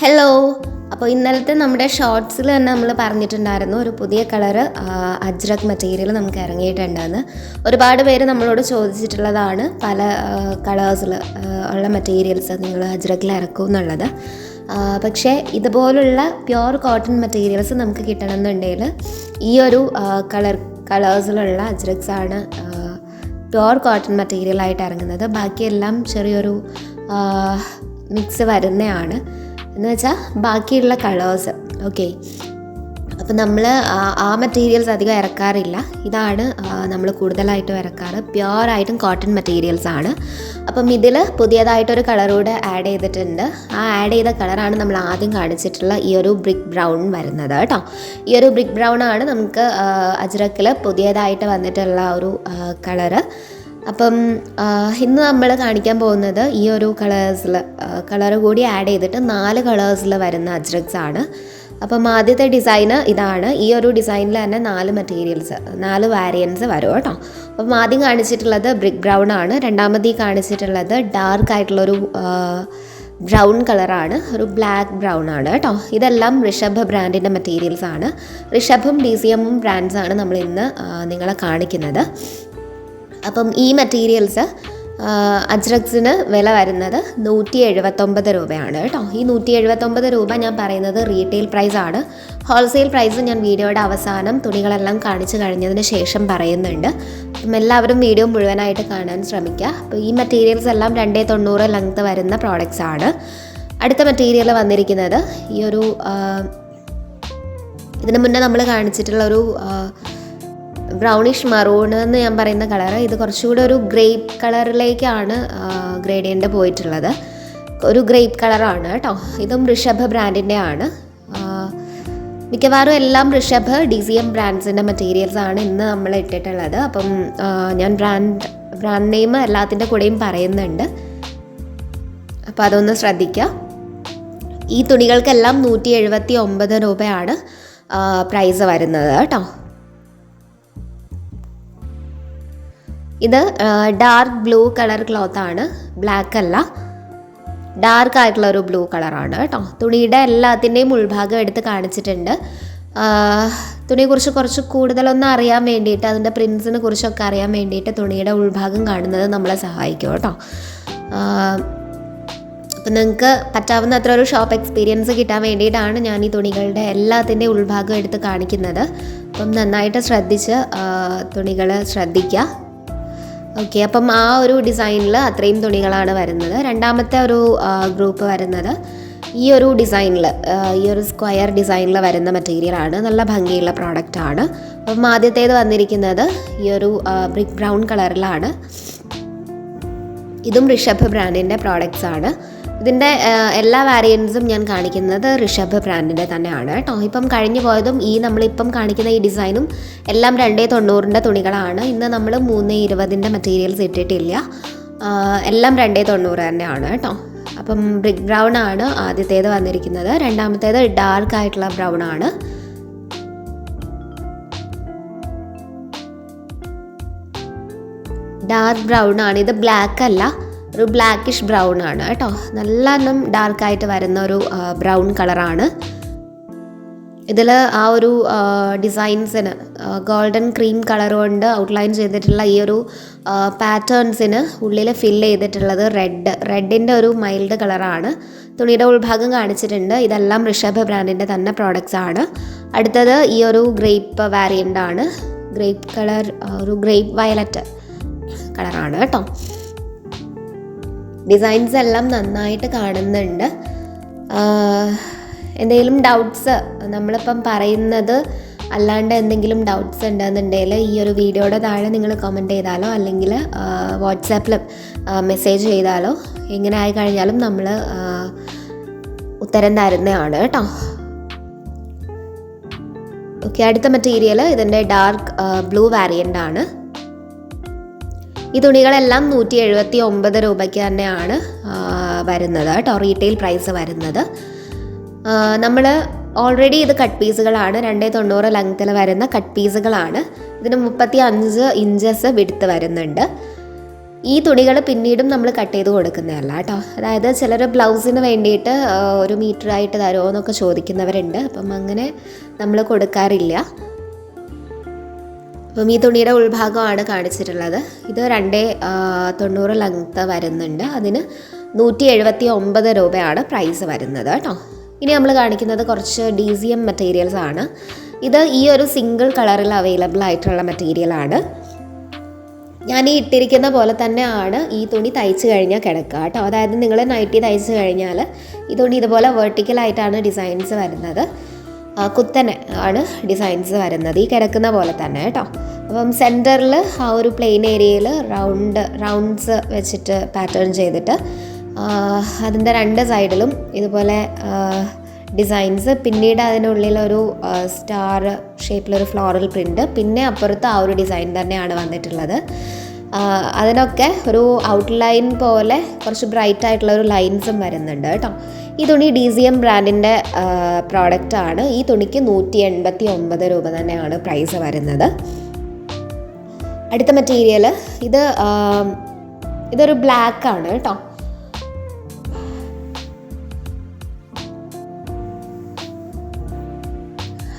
Hello അപ്പോൾ ഇന്നലത്തെ നമ്മുടെ ഷോർട്സിൽ തന്നെ നമ്മൾ പറഞ്ഞിട്ടുണ്ടായിരുന്നു ഒരു പുതിയ കളറ് അജ്രക് മെറ്റീരിയൽ നമുക്ക് ഇറങ്ങിയിട്ടുണ്ടെന്ന്. ഒരുപാട് പേര് നമ്മളോട് ചോദിച്ചിട്ടുള്ളതാണ് പല കളേഴ്സിൽ ഉള്ള മെറ്റീരിയൽസ് നിങ്ങൾ അജ്രക്കിൽ ഇറക്കും എന്നുള്ളത്. പക്ഷേ ഇതുപോലുള്ള പ്യുർ കോട്ടൺ മെറ്റീരിയൽസ് നമുക്ക് കിട്ടണമെന്നുണ്ടെങ്കിൽ ഈ ഒരു കളർ കളേഴ്സിലുള്ള അജ്രക്സ് ആണ് പ്യുവർ കോട്ടൺ മെറ്റീരിയൽ ആയിട്ട് ഇറങ്ങുന്നത്. ബാക്കിയെല്ലാം ചെറിയൊരു മിക്സ് വരുന്നതാണ്. എന്ന് വെച്ചാൽ ബാക്കിയുള്ള കളേഴ്സ് ഓക്കെ അപ്പം നമ്മൾ ആ മെറ്റീരിയൽസ് അധികം ഇറക്കാറില്ല. ഇതാണ് നമ്മൾ കൂടുതലായിട്ടും ഇറക്കാറ്. പ്യുവറായിട്ടും കോട്ടൺ മെറ്റീരിയൽസ് ആണ്. അപ്പം ഇതിൽ പുതിയതായിട്ടൊരു കളർ കൂടെ ആഡ് ചെയ്തിട്ടുണ്ട്. ആ ആഡ് ചെയ്ത കളറാണ് നമ്മൾ ആദ്യം കാണിച്ചിട്ടുള്ള ഈ ഒരു ബ്രിക്ക് ബ്രൗൺ വരുന്നത് കേട്ടോ. ഈ ഒരു ബ്രിക്ക് ബ്രൗൺ ആണ് നമുക്ക് അജ്രക്കിൽ പുതിയതായിട്ട് വന്നിട്ടുള്ള ഒരു കളറ് അപ്പം ഇന്ന് നമ്മൾ കാണിക്കാൻ പോകുന്നത് ഈ ഒരു കളേഴ്സിൽ കളർ കൂടി ആഡ് ചെയ്തിട്ട് നാല് കളേഴ്സിൽ വരുന്ന അജ്രക്സ് ആണ്. അപ്പം ആദ്യത്തെ ഡിസൈന് ഇതാണ്. ഈ ഒരു ഡിസൈനിൽ തന്നെ നാല് മെറ്റീരിയൽസ് നാല് വാരിയൻസ് വരും കേട്ടോ. അപ്പം ആദ്യം കാണിച്ചിട്ടുള്ളത് ബ്രിക്ക് ബ്രൗൺ ആണ്. രണ്ടാമത് ഈ കാണിച്ചിട്ടുള്ളത് ഡാർക്ക് ആയിട്ടുള്ളൊരു ബ്രൗൺ കളറാണ് ഒരു ബ്ലാക്ക് ബ്രൗൺ ആണ് കേട്ടോ. ഇതെല്ലാം ഋഷഭ് ബ്രാൻഡിന്റെ മെറ്റീരിയൽസ് ആണ്. ഋഷഭും ഡി സി എമ്മും ബ്രാൻഡ്സ് ആണ് നമ്മൾ ഇന്ന് നിങ്ങളെ കാണിക്കുന്നത്. അപ്പം ഈ മെറ്റീരിയൽസ് അജ്രക്സിന് വില വരുന്നത് നൂറ്റി എഴുപത്തൊമ്പത് രൂപയാണ് കേട്ടോ. ഈ നൂറ്റി എഴുപത്തൊമ്പത് രൂപ ഞാൻ പറയുന്നത് റീറ്റെയിൽ പ്രൈസാണ് ഹോൾസെയിൽ പ്രൈസ് ഞാൻ വീഡിയോയുടെ അവസാനം തുണികളെല്ലാം കാണിച്ചു കഴിഞ്ഞതിന് ശേഷം പറയുന്നുണ്ട്. അപ്പം എല്ലാവരും വീഡിയോ മുഴുവനായിട്ട് കാണാൻ ശ്രമിക്കുക. അപ്പോൾ ഈ മെറ്റീരിയൽസ് എല്ലാം രണ്ടേ തൊണ്ണൂറ് ലെങ്ത് വരുന്ന പ്രോഡക്റ്റ്സ് ആണ്. അടുത്ത മെറ്റീരിയൽ വന്നിരിക്കുന്നത് ഈ ഒരു ഇതിനു മുന്നേ നമ്മൾ കാണിച്ചിട്ടുള്ള ഒരു ബ്രൗണിഷ് മറൂൺ എന്ന് ഞാൻ പറയുന്ന കളറ്. ഇത് കുറച്ചുകൂടെ ഒരു ഗ്രേപ്പ് കളറിലേക്കാണ് ഗ്രേഡിയന്റ് പോയിട്ടുള്ളത്. ഒരു ഗ്രേപ്പ് കളറാണ് കേട്ടോ. ഇതും ഋഷഭ് ബ്രാൻഡിന്റെ ആണ് മിക്കവാറും എല്ലാം ഋഷഭ് ഡി സി എം ബ്രാൻഡ്സിന്റെ മെറ്റീരിയൽസ് ആണ് ഇന്ന് നമ്മൾ ഇട്ടിട്ടുള്ളത്. അപ്പം ഞാൻ ബ്രാൻഡ് ബ്രാൻഡ് നെയിം എല്ലാത്തിന്റെ കൂടെയും പറയുന്നുണ്ട്. അപ്പോൾ അതൊന്ന് ശ്രദ്ധിക്കുക. ഈ തുണികൾക്കെല്ലാം നൂറ്റി എഴുപത്തി ഒമ്പത് രൂപയാണ് പ്രൈസ് വരുന്നത് കേട്ടോ. ഇത് ഡാർക്ക് ബ്ലൂ കളർ ക്ലോത്ത് ആണ്. ബ്ലാക്ക് അല്ല. ഡാർക്ക് ആയിട്ടുള്ള ഒരു ബ്ലൂ കളറാണ് കേട്ടോ. തുണിയുടെ എല്ലാത്തിന്റെയും ഉൾഭാഗം എടുത്ത് കാണിച്ചിട്ടുണ്ട്. തുണിയെക്കുറിച്ച് കുറച്ച് കൂടുതലൊന്ന് അറിയാൻ വേണ്ടിയിട്ട് അതിന്റെ പ്രിൻസിനെ കുറിച്ചൊക്കെ അറിയാൻ വേണ്ടിയിട്ട് തുണിയുടെ ഉൾഭാഗം കാണുന്നത് നമ്മളെ സഹായിക്കും കേട്ടോ. അപ്പം നിങ്ങൾക്ക് പറ്റാവുന്ന അത്ര ഒരു ഷോപ്പ് എക്സ്പീരിയൻസ് കിട്ടാൻ വേണ്ടിയിട്ടാണ് ഞാൻ ഈ തുണികളുടെ എല്ലാത്തിന്റെയും ഉൾഭാഗം എടുത്ത് കാണിക്കുന്നത്. അപ്പം നന്നായിട്ട് ശ്രദ്ധിച്ച് തുണികൾ ശ്രദ്ധിക്കുക. ഓക്കെ അപ്പം ആ ഒരു ഡിസൈനിൽ അത്രയും തുണികളാണ് വരുന്നത്. രണ്ടാമത്തെ ഒരു ഗ്രൂപ്പ് വരുന്നത് ഈ ഒരു ഡിസൈനിൽ ഈ ഒരു സ്ക്വയർ ഡിസൈനിൽ വരുന്ന മെറ്റീരിയലാണ് നല്ല ഭംഗിയുള്ള പ്രോഡക്റ്റ് ആണ്. അപ്പം ആദ്യത്തേത് വന്നിരിക്കുന്നത് ഈ ഒരു ബ്രിക്ക് ബ്രൗൺ കളറിലാണ് ഇതും ഋഷഭ് ബ്രാൻഡിന്റെ പ്രോഡക്റ്റ്സ് ആണ്. ഇതിന്റെ എല്ലാ വാരിയൻസും ഞാൻ കാണിക്കുന്നത് ഋഷഭ് ബ്രാൻഡിന്റെ തന്നെയാണ് കേട്ടോ. ഇപ്പം കഴിഞ്ഞു പോയതും ഈ നമ്മളിപ്പം കാണിക്കുന്ന ഈ ഡിസൈനും എല്ലാം രണ്ടേ തൊണ്ണൂറിന്റെ തുണികളാണ്. ഇന്ന് നമ്മൾ മൂന്ന് ഇരുപതിന്റെ മെറ്റീരിയൽസ് ഇട്ടിട്ടില്ല. എല്ലാം രണ്ടേ തൊണ്ണൂറ് തന്നെയാണ് കേട്ടോ. അപ്പം ബ്രിക്ക് ബ്രൗൺ ആണ് ആദ്യത്തേത് വന്നിരിക്കുന്നത്. രണ്ടാമത്തേത് ഡാർക്ക് ആയിട്ടുള്ള ബ്രൗൺ ആണ്. ഡാർക്ക് ബ്രൗൺ ആണ്. ഇത് ബ്ലാക്ക് അല്ല. ഒരു ബ്ലാക്കിഷ് ബ്രൗൺ ആണ് കേട്ടോ. നല്ല എണ്ണം ഡാർക്കായിട്ട് വരുന്ന ഒരു ബ്രൗൺ കളറാണ് ഇതിൽ ആ ഒരു ഡിസൈൻസിന് ഗോൾഡൻ ക്രീം കളർ കൊണ്ട് ഔട്ട്ലൈൻ ചെയ്തിട്ടുള്ള ഈ ഒരു പാറ്റേൺസിന് ഉള്ളിൽ ഫില്ല് ചെയ്തിട്ടുള്ളത് റെഡ് റെഡിന്റെ ഒരു മൈൽഡ് കളറാണ് തുണിയുടെ ഉൾഭാഗം കാണിച്ചിട്ടുണ്ട്. ഇതെല്ലാം ഋഷഭ് ബ്രാൻഡിന്റെ തന്നെ പ്രോഡക്റ്റ്സ് ആണ്. അടുത്തത് ഈ ഒരു ഗ്രേപ്പ് വാരിയന്റ് ആണ്. ഗ്രേപ്പ് കളർ ഒരു ഗ്രേപ്പ് വയലറ്റ് കളറാണ് കേട്ടോ. ഡിസൈൻസ് എല്ലാം നന്നായിട്ട് കാണുന്നുണ്ട്. എന്തെങ്കിലും ഡൗട്ട്സ് നമ്മളിപ്പം പറയുന്നത് അല്ലാണ്ട് എന്തെങ്കിലും ഡൗട്ട്സ് ഉണ്ടെന്നുണ്ടെങ്കിൽ ഈ ഒരു വീഡിയോയുടെ താഴെ നിങ്ങൾ കമന്റ് ചെയ്താലോ അല്ലെങ്കിൽ വാട്സാപ്പിൽ മെസ്സേജ് ചെയ്താലോ എങ്ങനെ ആയി കഴിഞ്ഞാലും നമ്മൾ ഉത്തരം തരുന്നതാണ് കേട്ടോ. ഓക്കെ അടുത്ത മെറ്റീരിയൽ ഇതിന്റെ ഡാർക്ക് ബ്ലൂ വാരിയന്റ് ആണ്. ഈ തുണികളെല്ലാം നൂറ്റി എഴുപത്തി ഒമ്പത് രൂപയ്ക്ക് തന്നെയാണ് വരുന്നത് കേട്ടോ. റീറ്റെയിൽ പ്രൈസ് വരുന്നത്. നമ്മൾ ഓൾറെഡി ഇത് കട്ട് പീസുകളാണ് രണ്ടേ തൊണ്ണൂറ് ലെങ്ത്തിൽ വരുന്ന കട്ട് പീസുകളാണ് ഇതിന് മുപ്പത്തി അഞ്ച് ഇഞ്ചസ് വിടുത്ത് വരുന്നുണ്ട്. ഈ തുണികൾ പിന്നീടും നമ്മൾ കട്ട് ചെയ്ത് കൊടുക്കുന്നതല്ല കേട്ടോ. അതായത് ചിലർ ബ്ലൗസിന് വേണ്ടിയിട്ട് ഒരു മീറ്റർ ആയിട്ട് തരുമോ എന്നൊക്കെ ചോദിക്കുന്നവരുണ്ട്. അപ്പം അങ്ങനെ നമ്മൾ കൊടുക്കാറില്ല. അപ്പം ഈ തുണിയുടെ ഉൾഭാഗമാണ് കാണിച്ചിട്ടുള്ളത്. ഇത് രണ്ടേ തൊണ്ണൂറ് ലെങ്ത്ത് വരുന്നുണ്ട്. അതിന് നൂറ്റി എഴുപത്തി ഒമ്പത് രൂപയാണ് പ്രൈസ് വരുന്നത് കേട്ടോ. ഇനി നമ്മൾ കാണിക്കുന്നത് കുറച്ച് ഡി സി എം മെറ്റീരിയൽസ് ആണ്. ഇത് ഈ ഒരു സിംഗിൾ കളറിൽ അവൈലബിൾ ആയിട്ടുള്ള മെറ്റീരിയൽ ആണ്. ഞാൻ ഈ ഇട്ടിരിക്കുന്ന പോലെ തന്നെയാണ് ഈ തുണി തയ്ച്ചു കഴിഞ്ഞാൽ കിടക്കുക കേട്ടോ. അതായത് നിങ്ങൾ നൈറ്റി തയ്ച്ചു കഴിഞ്ഞാൽ ഈ തുണി ഇതുപോലെ വെർട്ടിക്കലായിട്ടാണ് ഡിസൈൻസ് വരുന്നത്. കുത്തനെ ആണ് ഡിസൈൻസ് വരുന്നത്. ഈ കിടക്കുന്ന പോലെ തന്നെ കേട്ടോ. അപ്പം സെന്ററിൽ ആ ഒരു പ്ലെയിൻ ഏരിയയിൽ റൗണ്ട് റൗണ്ട്സ് വെച്ചിട്ട് പാറ്റേൺ ചെയ്തിട്ട് അതിന്റെ രണ്ട് സൈഡിലും ഇതുപോലെ ഡിസൈൻസ് പിന്നീട് അതിനുള്ളിലൊരു സ്റ്റാർ ഷേപ്പിലൊരു ഫ്ലോറൽ പ്രിന്റ് പിന്നെ അപ്പുറത്ത് ആ ഒരു ഡിസൈൻ തന്നെയാണ് വന്നിട്ടുള്ളത്. അതിനൊക്കെ ഒരു ഔട്ട്ലൈൻ പോലെ കുറച്ച് ബ്രൈറ്റ് ആയിട്ടുള്ള ഒരു ലൈൻസും വരുന്നുണ്ട് കേട്ടോ. ഈ തുണി ഡി സി എം ബ്രാൻഡിന്റെ പ്രോഡക്റ്റാണ് ഈ തുണിക്ക് നൂറ്റി എൺപത്തി ഒമ്പത് രൂപ തന്നെയാണ് പ്രൈസ് വരുന്നത്. അടുത്ത മെറ്റീരിയൽ ഇത് ഇതൊരു ബ്ലാക്ക് ആണ് കേട്ടോ.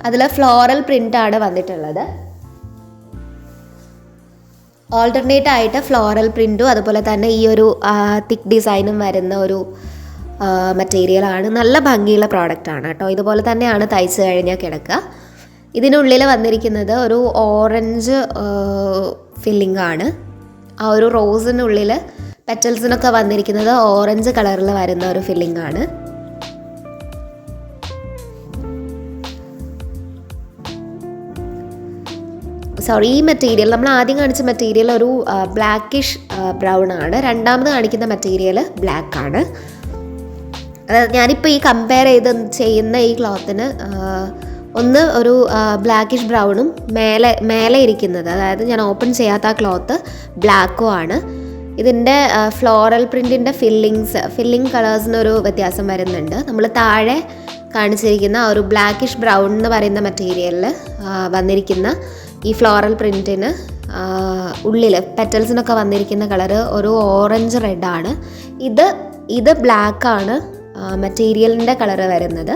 അതിൽ ഫ്ലോറൽ പ്രിന്റ് ആണ് വന്നിട്ടുള്ളത്. ഓൾട്ടർനേറ്റ് ആയിട്ട് ഫ്ലോറൽ പ്രിന്റും അതുപോലെ തന്നെ ഈ ഒരു തിക്ക് ഡിസൈനും വരുന്ന ഒരു മെറ്റീരിയലാണ് നല്ല ഭംഗിയുള്ള പ്രോഡക്റ്റ് ആണ് കേട്ടോ. ഇതുപോലെ തന്നെയാണ് തയ്ച്ച് കഴിഞ്ഞാൽ കിടക്കുക. ഇതിനുള്ളിൽ വന്നിരിക്കുന്നത് ഒരു ഓറഞ്ച് ഫില്ലിംഗ് ആണ്. ആ ഒരു റോസിനുള്ളിൽ പെറ്റൽസിനൊക്കെ വന്നിരിക്കുന്നത് ഓറഞ്ച് കളറിൽ വരുന്ന ഒരു ഫില്ലിംഗ് ആണ്. സോറി ഈ മെറ്റീരിയൽ നമ്മൾ ആദ്യം കാണിച്ച മെറ്റീരിയൽ ഒരു ബ്ലാക്കിഷ് ബ്രൗൺ ആണ്. രണ്ടാമത് കാണിക്കുന്ന മെറ്റീരിയൽ ബ്ലാക്ക് ആണ്. അതായത് ഞാനിപ്പോൾ ഈ കമ്പയർ ചെയ്ത് ചെയ്യുന്ന ഈ ക്ലോത്തിന് ഒന്ന് ഒരു ബ്ലാക്കിഷ് ബ്രൗണും മേലെ മേലെ ഇരിക്കുന്നത്. അതായത് ഞാൻ ഓപ്പൺ ചെയ്യാത്ത ആ ക്ലോത്ത് ബ്ലാക്കും ആണ്. ഇതിന്റെ ഫ്ലോറൽ പ്രിന്റിന്റെ ഫില്ലിങ്സ് ഫില്ലിംഗ് കളേഴ്സിനൊരു വ്യത്യാസം വരുന്നുണ്ട്. നമ്മൾ താഴെ കാണിച്ചിരിക്കുന്ന ഒരു ബ്ലാക്കിഷ് ബ്രൗൺ എന്ന് പറയുന്ന മെറ്റീരിയലിൽ വന്നിരിക്കുന്ന ഈ ഫ്ലോറൽ പ്രിന്റിന് ഉള്ളിൽ പെറ്റൽസിനൊക്കെ വന്നിരിക്കുന്ന കളറ് ഒരു ഓറഞ്ച് റെഡാണ് ഇത് ഇത് ബ്ലാക്കാണ് മെറ്റീരിയലിന്റെ കളറ് വരുന്നത്.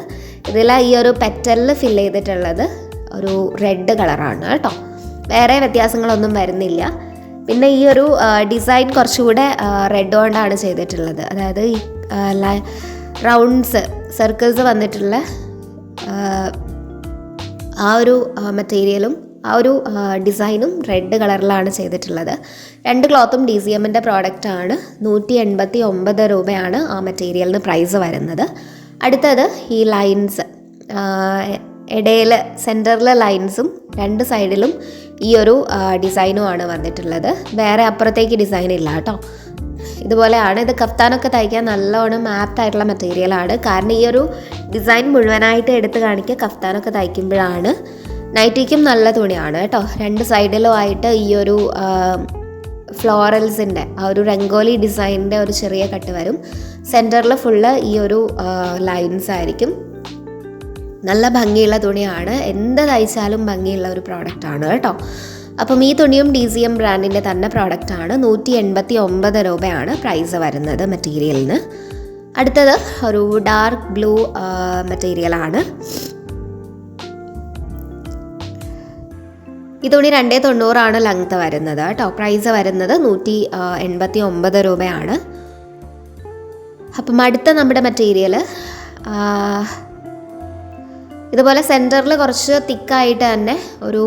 ഇതിൽ ഈ ഒരു പെറ്റലിൽ ഫിൽ ചെയ്തിട്ടുള്ളത് ഒരു റെഡ് കളറാണ് കേട്ടോ. വേറെ വ്യത്യാസങ്ങളൊന്നും വരുന്നില്ല. പിന്നെ ഈ ഒരു ഡിസൈൻ കുറച്ചുകൂടെ റെഡ് കൊണ്ടാണ് ചെയ്തിട്ടുള്ളത്. അതായത് ഈ റൗണ്ട്സ് സർക്കിൾസ് വന്നിട്ടുള്ള ആ, ആ ഒരു മെറ്റീരിയലും ആ ഒരു ഡിസൈനും റെഡ് കളറിലാണ് ചെയ്തിട്ടുള്ളത്. രണ്ട് ക്ലോത്തും ഡി സി എമ്മിന്റെ പ്രോഡക്റ്റ് ആണ്. നൂറ്റി എൺപത്തി ഒമ്പത് രൂപയാണ് ആ മെറ്റീരിയലിന് പ്രൈസ് വരുന്നത്. അടുത്തത് ഈ ലൈൻസ് ഇടയിൽ സെന്ററിലെ ലൈൻസും രണ്ട് സൈഡിലും ഈ ഒരു ഡിസൈനുമാണ് വന്നിട്ടുള്ളത്. വേറെ അപ്പുറത്തേക്ക് ഡിസൈൻ ഇല്ല കേട്ടോ. ഇതുപോലെയാണ് ഇത് കഫ്താനൊക്കെ തയ്ക്കാൻ നല്ലോണം ആയിട്ടുള്ള മെറ്റീരിയലാണ് കാരണം ഈ ഒരു ഡിസൈൻ മുഴുവനായിട്ട് എടുത്ത് കാണിക്കുക കഫ്താനൊക്കെ തയ്ക്കുമ്പോഴാണ്. നൈറ്റിക്കും നല്ല തുണിയാണ് കേട്ടോ. രണ്ട് സൈഡിലും ആയിട്ട് ഈ ഒരു ഫ്ലോറൽസിന്റെ ആ ഒരു രംഗോലി ഡിസൈനിന്റെ ഒരു ചെറിയ കട്ട് വരും. സെന്ററിൽ ഫുള്ള് ഈ ഒരു ലൈൻസ് ആയിരിക്കും. നല്ല ഭംഗിയുള്ള തുണിയാണ്. എന്ത് തയ്ച്ചാലും ഭംഗിയുള്ള ഒരു പ്രോഡക്റ്റ് ആണ് കേട്ടോ. അപ്പം ഈ തുണിയും ഡി സി എം ബ്രാൻഡിന്റെ തന്നെ പ്രോഡക്റ്റ് ആണ്. നൂറ്റി എൺപത്തി ഒമ്പത് രൂപയാണ് പ്രൈസ് വരുന്നത് മെറ്റീരിയലിന് അടുത്തത് ഒരു ഡാർക്ക് ബ്ലൂ മെറ്റീരിയലാണ് ഈ രണ്ടേ തൊണ്ണൂറാണ് ലെങ്ത് വരുന്നത്. കേട്ടോ. പ്രൈസ് വരുന്നത് നൂറ്റി എൺപത്തി ഒമ്പത് രൂപയാണ്. അപ്പം അടുത്ത നമ്മുടെ മെറ്റീരിയൽ ഇതുപോലെ സെന്ററിൽ കുറച്ച് തിക്കായിട്ട് തന്നെ ഒരു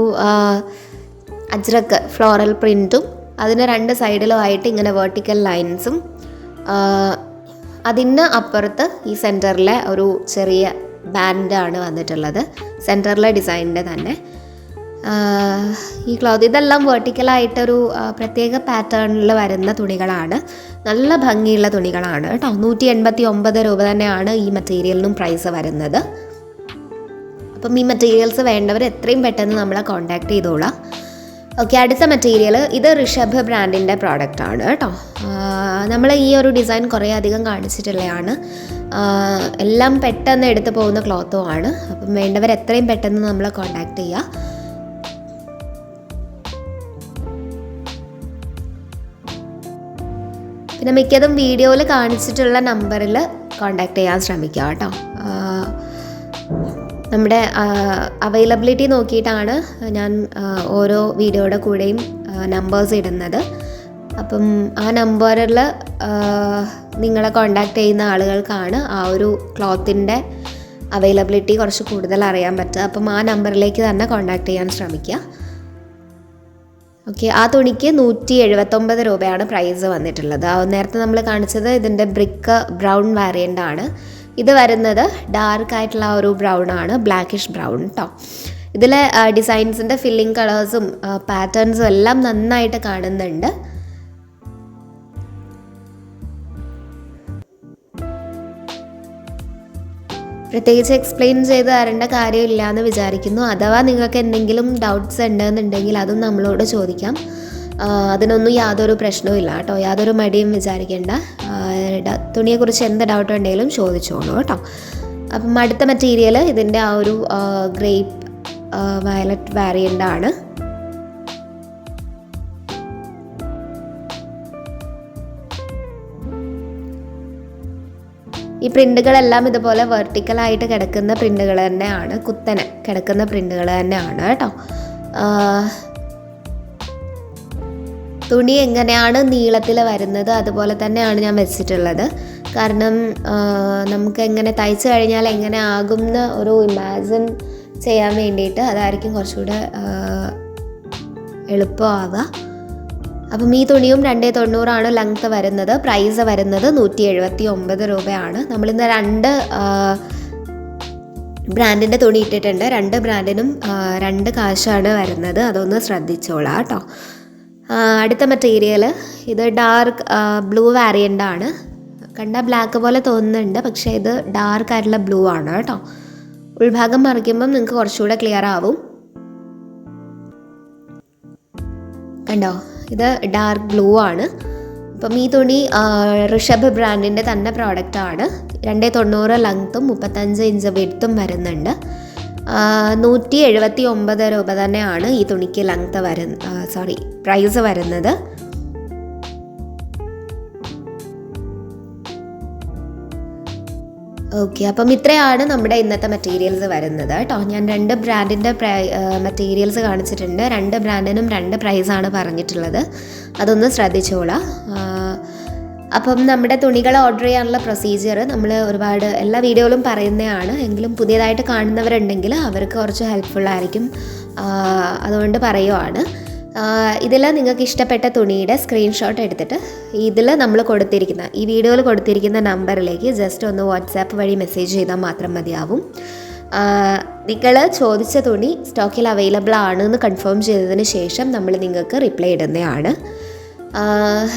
അജ്രക്ക് ഫ്ലോറൽ പ്രിന്റും അതിന് രണ്ട് സൈഡിലുമായിട്ട് ഇങ്ങനെ വേർട്ടിക്കൽ ലൈൻസും അതിന് അപ്പുറത്ത് ഈ സെന്ററിലെ ഒരു ചെറിയ ബാൻഡാണ് വന്നിട്ടുള്ളത്. സെന്ററിലെ ഡിസൈനിന്റെ തന്നെ. ഈ ക്ലോത്ത് ഇതെല്ലാം വെർട്ടിക്കലായിട്ടൊരു പ്രത്യേക പാറ്റേണിൽ വരുന്ന തുണികളാണ്. നല്ല ഭംഗിയുള്ള തുണികളാണ് കേട്ടോ. നൂറ്റി എൺപത്തി ഒമ്പത് രൂപ തന്നെയാണ് ഈ മെറ്റീരിയലിനും പ്രൈസ് വരുന്നത്. അപ്പം ഈ മെറ്റീരിയൽസ് വേണ്ടവർ എത്രയും പെട്ടെന്ന് നമ്മളെ കോൺടാക്ട് ചെയ്തോളാം. ഓക്കെ അടുത്ത മെറ്റീരിയൽ ഇത് ഋഷഭ് ബ്രാൻഡിന്റെ പ്രോഡക്റ്റ് ആണ് കേട്ടോ. നമ്മൾ ഈ ഒരു ഡിസൈൻ കുറേ അധികം കാണിച്ചിട്ടുള്ളതാണ്. എല്ലാം പെട്ടെന്ന് എടുത്തു പോകുന്ന ക്ലോത്തും ആണ്. അപ്പം വേണ്ടവർ എത്രയും പെട്ടെന്ന് നമ്മളെ കോൺടാക്ട് ചെയ്യുക പിന്നെ മിക്കതും വീഡിയോയിൽ കാണിച്ചിട്ടുള്ള നമ്പറിൽ കോണ്ടാക്ട് ചെയ്യാൻ ശ്രമിക്കുക കേട്ടോ. നമ്മുടെ അവൈലബിലിറ്റി നോക്കിയിട്ടാണ് ഞാൻ ഓരോ വീഡിയോയുടെ കൂടെയും നമ്പേഴ്സ് ഇടുന്നത്. അപ്പം ആ നമ്പറിൽ നിങ്ങളെ കോണ്ടാക്ട് ചെയ്യുന്ന ആളുകൾക്കാണ് ആ ഒരു ക്ലോത്തിന്റെ അവൈലബിലിറ്റി കുറച്ച് കൂടുതൽ അറിയാൻ പറ്റുക. അപ്പം ആ നമ്പറിലേക്ക് തന്നെ കോണ്ടാക്ട് ചെയ്യാൻ ശ്രമിക്കുക. ഓക്കെ ആ തുണിക്ക് നൂറ്റി എഴുപത്തൊമ്പത് രൂപയാണ് പ്രൈസ് വന്നിട്ടുള്ളത്. നേരത്തെ നമ്മൾ കാണിച്ചത് ഇതിന്റെ ബ്രിക്ക് ബ്രൗൺ വാരിയന്റ് ആണ്. ഇത് വരുന്നത് ഡാർക്ക് ആയിട്ടുള്ള ഒരു ബ്രൗൺ ആണ് ബ്ലാക്കിഷ് ബ്രൗൺ കേട്ടോ ഇതിലെ ഡിസൈൻസിന്റെ ഫില്ലിംഗ് കളേഴ്സും പാറ്റേൺസും എല്ലാം നന്നായിട്ട് കാണുന്നുണ്ട്. പ്രത്യേകിച്ച് എക്സ്പ്ലെയിൻ ചെയ്ത് തരേണ്ട കാര്യമില്ല എന്ന് വിചാരിക്കുന്നു. അഥവാ നിങ്ങൾക്ക് എന്തെങ്കിലും ഡൗട്ട്സ് ഉണ്ടെന്നുണ്ടെങ്കിൽ അതും നമ്മളോട് ചോദിക്കാം. അതിനൊന്നും യാതൊരു പ്രശ്നവും ഇല്ല കേട്ടോ. യാതൊരു മടിയും വിചാരിക്കേണ്ട. തുണിയെക്കുറിച്ച് എന്ത് ഡൗട്ട് ഉണ്ടെങ്കിലും ചോദിച്ചോളൂ കേട്ടോ. അപ്പം അടുത്ത മെറ്റീരിയൽ ഇതിന്റെ ആ ഒരു ഗ്രേപ്പ് വയലറ്റ് വാരിയന്റ് ആണ്. ഈ പ്രിന്റുകളെല്ലാം ഇതുപോലെ വെർട്ടിക്കലായിട്ട് കിടക്കുന്ന പ്രിന്റുകൾ തന്നെയാണ് കുത്തനെ കിടക്കുന്ന പ്രിന്റുകൾ തന്നെയാണ് കേട്ടോ. തുണി എങ്ങനെയാണ് നീളത്തിൽ വരുന്നത് അതുപോലെ തന്നെയാണ് ഞാൻ വെച്ചിട്ടുള്ളത്. കാരണം നമുക്ക് എങ്ങനെ തയ്ച്ചു കഴിഞ്ഞാൽ എങ്ങനെ ആകും എന്ന് ഒരു ഇമാജിൻ ചെയ്യാൻ വേണ്ടിയിട്ട് അതായിരിക്കും കുറച്ചുകൂടെ എളുപ്പമാവുക. അപ്പം ഈ തുണിയും രണ്ടേ തൊണ്ണൂറാണ് ലെങ്ത്ത് വരുന്നത്. പ്രൈസ് വരുന്നത് നൂറ്റി എഴുപത്തി ഒമ്പത് രൂപയാണ്. നമ്മളിന്ന് രണ്ട് ബ്രാൻഡിന്റെ തുണി ഇട്ടിട്ടുണ്ട്. രണ്ട് ബ്രാൻഡിനും രണ്ട് കാശാണ് വരുന്നത്. അതൊന്ന് ശ്രദ്ധിച്ചോളാം കേട്ടോ. അടുത്ത മെറ്റീരിയൽ ഇത് ഡാർക്ക് ബ്ലൂ വാരിയന്റ് ആണ്. കണ്ട ബ്ലാക്ക് പോലെ തോന്നുന്നുണ്ട് പക്ഷേ ഇത് ഡാർക്ക് ആയിട്ടുള്ള ബ്ലൂ ആണ് കേട്ടോ. ഉൾഭാഗം മറിക്കുമ്പം നിങ്ങൾക്ക് കുറച്ചുകൂടെ ക്ലിയർ ആവും. കണ്ടോ? ഇത് ഡാർക്ക് ബ്ലൂ ആണ്. അപ്പം ഈ തുണി ഋഷഭ് ബ്രാൻഡിന്റെ തന്നെ പ്രോഡക്റ്റ് ആണ്. രണ്ടേ തൊണ്ണൂറ് ലെങ്ത്തും മുപ്പത്തഞ്ച് ഇഞ്ച് വിടുത്തും വരുന്നുണ്ട്. നൂറ്റി എഴുപത്തി ഒമ്പത് രൂപ തന്നെയാണ് ഈ തുണിക്ക് ലെങ്ത്ത് വരുന്ന സോറി പ്രൈസ് വരുന്നത്. ഓക്കെ അപ്പം ഇത്രയാണ് നമ്മുടെ ഇന്നത്തെ മെറ്റീരിയൽസ് വരുന്നത് കേട്ടോ. ഞാൻ രണ്ട് ബ്രാൻഡിന്റെ മെറ്റീരിയൽസ് കാണിച്ചിട്ടുണ്ട്. രണ്ട് ബ്രാൻഡിനും രണ്ട് പ്രൈസാണ് പറഞ്ഞിട്ടുള്ളത്. അതൊന്ന് ശ്രദ്ധിച്ചോളാം. അപ്പം നമ്മുടെ തുണികൾ ഓർഡർ ചെയ്യാനുള്ള പ്രൊസീജിയർ നമ്മൾ ഒരുപാട് എല്ലാ വീഡിയോയിലും പറയുന്നതാണ്. എങ്കിലും പുതിയതായിട്ട് കാണുന്നവരുണ്ടെങ്കിൽ അവർക്ക് കുറച്ച് ഹെൽപ്ഫുൾ ആയിരിക്കും. അതുകൊണ്ട് പറയുവാണ്. ഇതിൽ നിങ്ങൾക്ക് ഇഷ്ടപ്പെട്ട തുണിയുടെ സ്ക്രീൻഷോട്ട് എടുത്തിട്ട് ഇതിൽ നമ്മൾ കൊടുത്തിരിക്കുന്ന ഈ വീഡിയോയിൽ കൊടുത്തിരിക്കുന്ന നമ്പറിലേക്ക് ജസ്റ്റ് ഒന്ന് വാട്സാപ്പ് വഴി മെസ്സേജ് ചെയ്താൽ മാത്രം മതിയാവും. നിങ്ങൾ ചോദിച്ച തുണി സ്റ്റോക്കിൽ അവൈലബിൾ ആണ് എന്ന് കൺഫേം ചെയ്തതിന് ശേഷം നമ്മൾ നിങ്ങൾക്ക് റിപ്ലൈ ഇടുന്നതാണ്.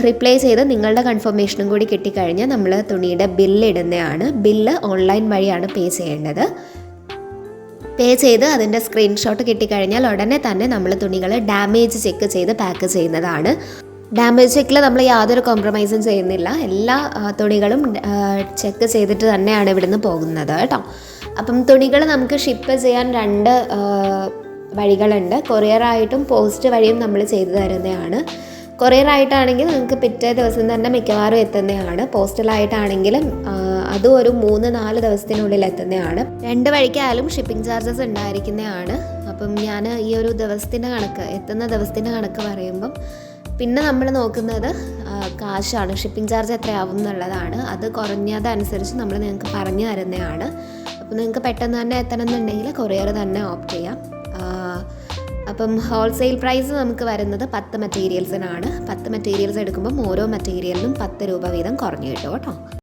റിപ്ലൈ ചെയ്ത് നിങ്ങളുടെ കൺഫർമേഷനും കൂടി കിട്ടിക്കഴിഞ്ഞാൽ നമ്മൾ തുണിയുടെ ബില്ല് ഇടുന്നതാണ്. ബില്ല് ഓൺലൈൻ വഴിയാണ് പേ ചെയ്യേണ്ടത്. പേ ചെയ്ത് അതിന്റെ സ്ക്രീൻഷോട്ട് കിട്ടിക്കഴിഞ്ഞാൽ ഉടനെ തന്നെ നമ്മൾ തുണികൾ ഡാമേജ് ചെക്ക് ചെയ്ത് പാക്ക് ചെയ്യുന്നതാണ്. ഡാമേജ് ചെക്കിൽ നമ്മൾ യാതൊരു കോംപ്രമൈസും ചെയ്യുന്നില്ല. എല്ലാ തുണികളും ചെക്ക് ചെയ്തിട്ട് തന്നെയാണ് ഇവിടുന്ന് പോകുന്നത് കേട്ടോ. അപ്പം തുണികൾ നമുക്ക് ഷിപ്പ് ചെയ്യാൻ രണ്ട് വഴികളുണ്ട്. കൊറിയറായിട്ടും പോസ്റ്റ് വഴിയും നമ്മൾ ചെയ്തു തരുന്നതാണ്. കൊറിയർ ആയിട്ടാണെങ്കിൽ നിങ്ങൾക്ക് പിറ്റേ ദിവസം തന്നെ മിക്കവാറും എത്തുന്നതാണ്. പോസ്റ്റലായിട്ടാണെങ്കിലും അതും ഒരു മൂന്ന് നാല് ദിവസത്തിനുള്ളിൽ എത്തുന്നതാണ്. രണ്ട് വഴിക്കായാലും ഷിപ്പിംഗ് ചാർജസ് ഉണ്ടായിരിക്കുന്നതാണ്. അപ്പം ഞാൻ ഈ ഒരു ദിവസത്തിന്റെ കണക്ക് എത്തുന്ന ദിവസത്തിന്റെ കണക്ക് പറയുമ്പം പിന്നെ നമ്മൾ നോക്കുന്നത് കാശാണ്. ഷിപ്പിംഗ് ചാർജ് എത്രയാവും എന്നുള്ളതാണ്. അത് കുറഞ്ഞതനുസരിച്ച് നമ്മൾ നിങ്ങൾക്ക് പറഞ്ഞു തരുന്നതാണ്. അപ്പോൾ നിങ്ങൾക്ക് പെട്ടെന്ന് തന്നെ എത്തണം എന്നുണ്ടെങ്കിൽ കൊറിയർ തന്നെ ഓപ്റ്റ് ചെയ്യാം. അപ്പം ഹോൾസെയിൽ പ്രൈസ് നമുക്ക് വരുന്നത് പത്ത് മെറ്റീരിയൽസിനാണ് പത്ത് മെറ്റീരിയൽസ് എടുക്കുമ്പം ഓരോ മെറ്റീരിയലിനും പത്ത് രൂപ വീതം കുറഞ്ഞു കിട്ടും കേട്ടോ.